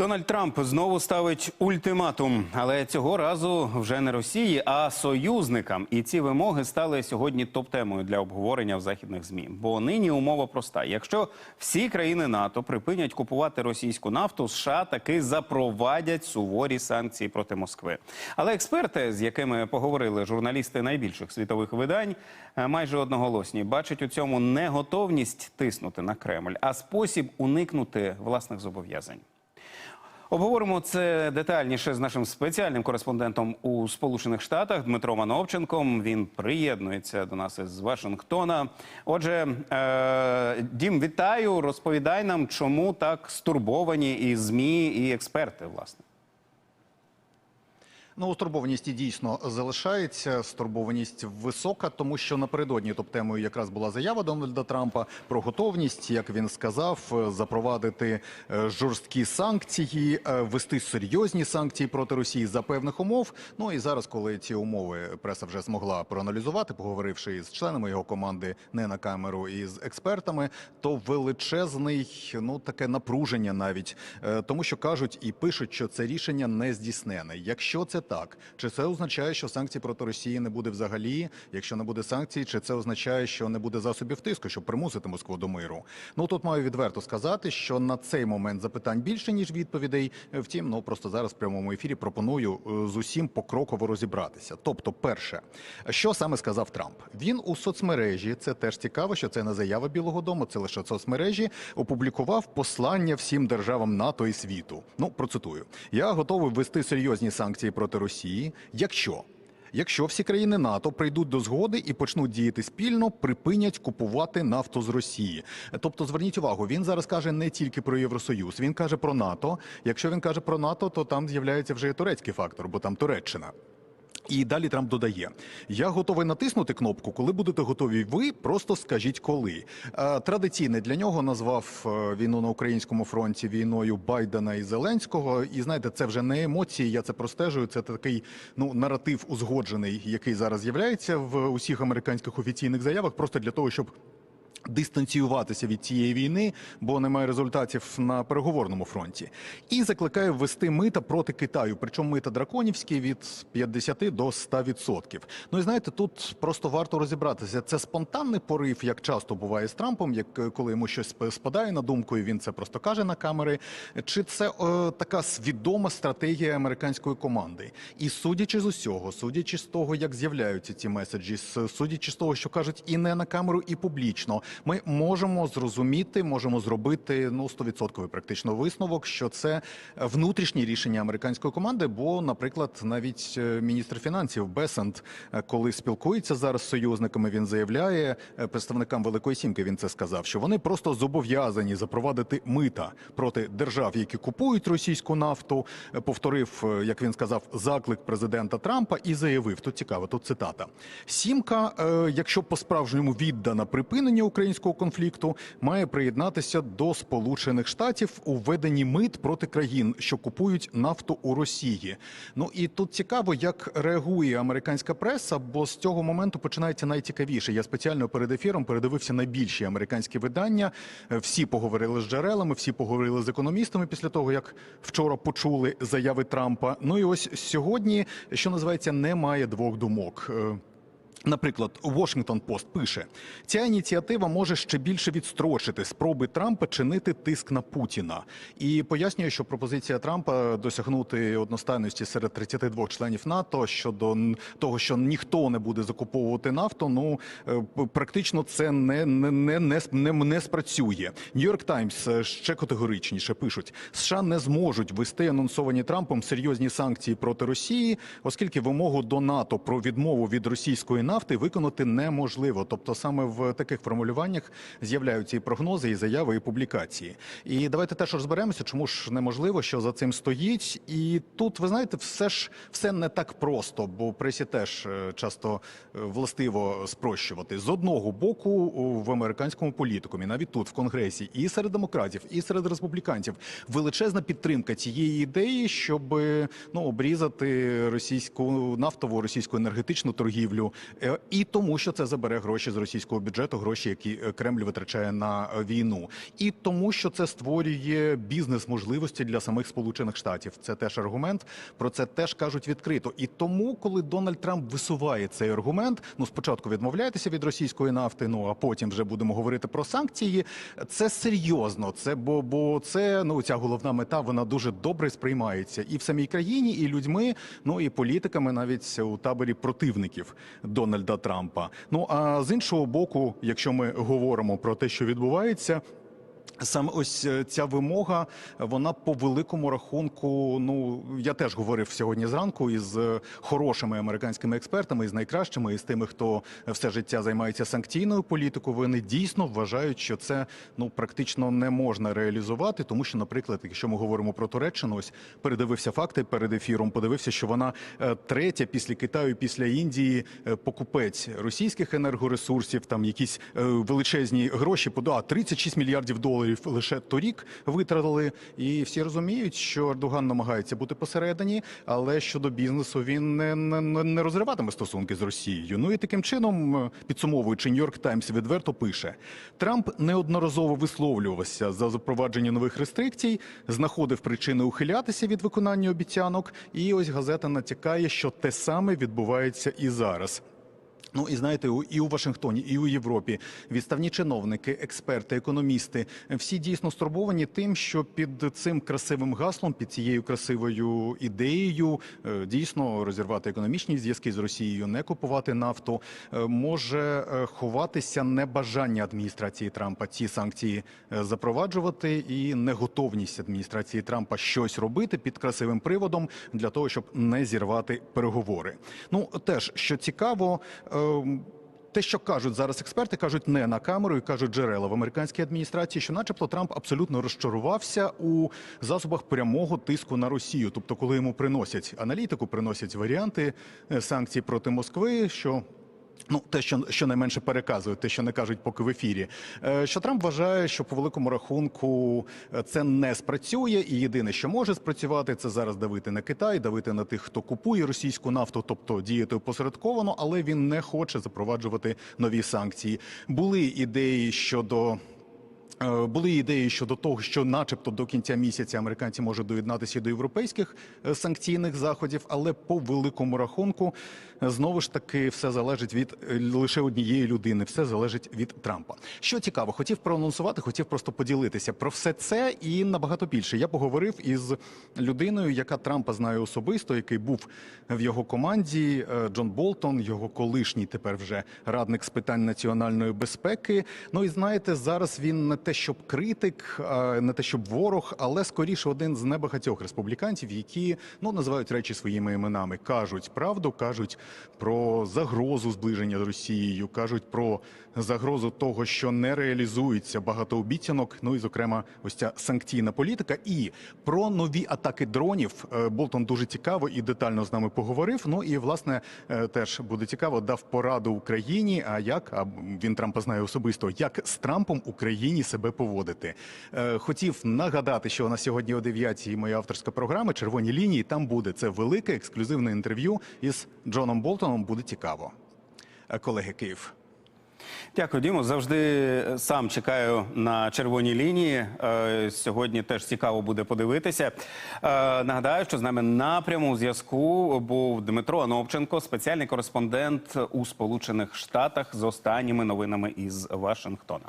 Дональд Трамп знову ставить ультиматум, але цього разу вже не Росії, а союзникам. І ці вимоги стали сьогодні топ-темою для обговорення в західних змі. Бо нині умова проста: якщо всі країни НАТО припинять купувати російську нафту, США таки запровадять суворі санкції проти Москви. Але експерти, з якими поговорили журналісти найбільших світових видань, е, майже одноголосні бачать у цьому не готовність тиснути на Кремль, а спосіб уникнути власних зобов'язань. Обговоримо це детальніше з нашим спеціальним кореспондентом у Сполучених Штатах Дмитром Ановченком. Він приєднується до нас із Вашингтона. Отже, е, Дім, вітаю. Розповідай нам, чому так стурбовані і змі, і експерти, власне. Ну, стурбованість і дійсно залишається. Стурбованість висока, тому що напередодні топ-темою якраз була заява Дональда Трампа про готовність, як він сказав, запровадити е, жорсткі санкції, е, ввести серйозні санкції проти Росії за певних умов. Ну і зараз, коли ці умови преса вже змогла проаналізувати, поговоривши із членами його команди не на камеру і з експертами, то величезний, ну таке напруження навіть, Е, тому що кажуть і пишуть, що це рішення не здійснене. Якщо це так, чи це означає, що санкцій проти Росії не буде взагалі? Якщо не буде санкцій, чи це означає, що не буде засобів тиску, щоб примусити Москву до миру? Ну тут маю відверто сказати, що на цей момент запитань більше ніж відповідей. Втім, ну просто зараз в прямому ефірі пропоную е, з усім покроково розібратися. Тобто, перше, що саме сказав Трамп? Він у соцмережі, це теж цікаво, що це не заява Білого Дому, це лише соцмережі. Опублікував послання всім державам НАТО і світу. Ну процитую: я готовий ввести серйозні санкції проти Росії, якщо. Якщо всі країни НАТО прийдуть до згоди і почнуть діяти спільно, припинять купувати нафту з Росії. Тобто, зверніть увагу, він зараз каже не тільки про Євросоюз, він каже про НАТО. Якщо він каже про НАТО, то там з'являється вже і турецький фактор, бо там Туреччина. І далі Трамп додає: я готовий натиснути кнопку, коли будете готові. Ви просто скажіть коли. Е, Традиційне для нього назвав е, війну на українському фронті війною Байдена і Зеленського. І знаєте, це вже не емоції. Я це простежую. Це такий ну наратив узгоджений, який зараз з'являється в усіх американських офіційних заявах, просто для того, щоб. Дистанціюватися від цієї війни, бо немає результатів на переговорному фронті, і закликає ввести мита проти Китаю. Причому мита драконівські від 50 до 100%. Ну і знаєте, тут просто варто розібратися. Це спонтанний порив, як часто буває з Трампом, як е, коли йому щось спадає на думку, і він це просто каже на камери. Чи це е, така свідома стратегія американської команди? І судячи з усього, судячи з того, як з'являються ці меседжі, судячи з того, що кажуть і не на камеру, і публічно, ми можемо зрозуміти, можемо зробити ну 100% практично висновок, що це внутрішнє рішення американської команди. Бо, наприклад, навіть е, міністр фінансів Бесент, е, коли спілкується зараз з союзниками, він заявляє е, представникам Великої Сімки. Він це сказав, що вони просто зобов'язані запровадити мита проти держав, які купують російську нафту. Повторив, як він сказав, заклик президента Трампа і заявив: тут цікаво, тут цитата: Сімка, якщо по справжньому віддана припинення українського конфлікту, має приєднатися до Сполучених Штатів у введенні мит проти країн, що купують нафту у Росії. Ну і тут цікаво, як реагує американська преса, бо з цього моменту починається найцікавіше. Я спеціально перед ефіром передивився найбільші американські видання. Е, Всі поговорили з джерелами, всі поговорили з економістами після того, як вчора почули заяви Трампа. Ну і ось сьогодні, що називається, немає двох думок. Наприклад, Washington Post пише: ця ініціатива може ще більше відстрочити спроби Трампа чинити тиск на Путіна, і пояснює, що пропозиція Трампа досягнути одностайності серед 32 членів НАТО щодо того, що ніхто не буде закуповувати нафту. Ну е, практично це не не, не, не, не, не спрацює. Нью-Йорк Таймс ще категоричніше пишуть: США не зможуть вести анонсовані Трампом серйозні санкції проти Росії, оскільки вимогу до НАТО про відмову від російської нафти виконати неможливо. Тобто, саме в таких формулюваннях з'являються і прогнози, і заяви, і публікації. І давайте теж розберемося, чому ж неможливо, що за цим стоїть. І тут ви знаєте, все ж все не так просто, бо пресі теж е, часто е, властиво спрощувати. З одного боку, в американському політикумі, навіть тут в конгресі, і серед демократів, і серед республіканців величезна підтримка цієї ідеї, щоб ну обрізати російську нафтову, російську енергетичну торгівлю і тому, що це забере гроші з російського бюджету, гроші, які е, Кремль витрачає на е, війну, і тому, що це створює бізнес-можливості для самих Сполучених Штатів. Це теж аргумент. Про це теж кажуть відкрито. І тому, коли Дональд Трамп висуває цей аргумент, ну спочатку відмовляйтеся від російської нафти, ну а потім вже будемо говорити про санкції. Це серйозно. Це бо, бо це ну ця головна мета. Вона дуже добре сприймається і в самій країні, і людьми, ну і політиками, навіть у таборі противників Дональда Трампа. Ну а з іншого боку, якщо ми говоримо про те, що відбувається. Саме ось е, ця вимога, вона по великому рахунку. Ну я теж говорив сьогодні зранку із е, хорошими американськими експертами, із найкращими, із тими, хто все життя займається санкційною політикою. Вони дійсно вважають, що це ну практично не можна реалізувати, тому що, наприклад, якщо ми говоримо про Туреччину, ось передивився факти перед ефіром. Подивився, що вона е, третя після Китаю, після Індії покупець російських енергоресурсів, там якісь величезні гроші. пода 36 мільярдів доларів лише торік витратили. І всі розуміють, що Ердоган намагається бути посередині, але щодо бізнесу він не, не, не- не розриватиме стосунки з Росією. Ну і таким чином, е, підсумовуючи, Нью-Йорк Таймс відверто пише: Трамп неодноразово висловлювався за запровадження нових рестрикцій, знаходив причини ухилятися від виконання обіцянок. І ось газета натякає, що те саме відбувається і зараз. Ну і знаєте, і у Вашингтоні, і у Європі відставні чиновники, експерти, економісти всі дійсно стурбовані тим, що під цим красивим гаслом, під цією красивою ідеєю, е, дійсно розірвати економічні зв'язки з Росією, не купувати нафту, е, може е, ховатися небажання адміністрації Трампа ці санкції запроваджувати і неготовність адміністрації Трампа щось робити під красивим приводом для того, щоб не зірвати переговори. Ну теж що цікаво. Ем, те, що кажуть зараз експерти, кажуть не на камеру і кажуть джерела в американській адміністрації, що, начебто, Трамп абсолютно розчарувався у засобах прямого тиску на Росію. Тобто, коли йому приносять аналітику, приносять варіанти е, санкцій проти Москви, що Ну, те, що щонайменше переказують, те, що не кажуть поки в ефірі. Е, Що Трамп вважає, що по великому рахунку е, це не спрацює, і єдине, що може спрацювати, це зараз давити на Китай, давити на тих, хто купує російську нафту, тобто діяти опосередковано, але він не хоче запроваджувати нові санкції. Були ідеї щодо. Е, Були ідеї щодо того, що, начебто, до кінця місяця американці можуть доєднатися до європейських е, санкційних заходів, але по великому рахунку е, знову ж таки все залежить від лише однієї людини, все залежить від Трампа. Що цікаво, хотів проанонсувати, хотів просто поділитися про все це і набагато більше. Я поговорив із людиною, яка Трампа знає особисто, який був в його команді. Джон Болтон, його колишній тепер вже радник з питань національної безпеки. Ну і знаєте, зараз він не те, щоб критик, не те, щоб ворог, але скоріше один з небагатьох республіканців, які ну називають речі своїми іменами, кажуть правду, кажуть про загрозу зближення з Росією, кажуть про загрозу того, що не реалізується багато обіцянок. Ну і зокрема, ось ця санкційна політика, і про нові атаки дронів. Е, Болтон дуже цікаво і детально з нами поговорив. Ну і власне е, теж буде цікаво, дав пораду Україні. А як а він Трампа знає особисто, як з Трампом Україні себе поводити. Е, Хотів нагадати, що на сьогодні о 9 моя авторська програма Червоні лінії. Там буде це велике ексклюзивне інтерв'ю із Джоном Болтоном. Буде цікаво. Е, Колеги Київ. Дякую, Дімо. Завжди сам чекаю на червоній лінії. Е, Сьогодні теж цікаво буде подивитися. Нагадаю, що з нами на прямому зв'язку був Дмитро Анопченко, спеціальний кореспондент у Сполучених Штатах з останніми новинами із Вашингтона.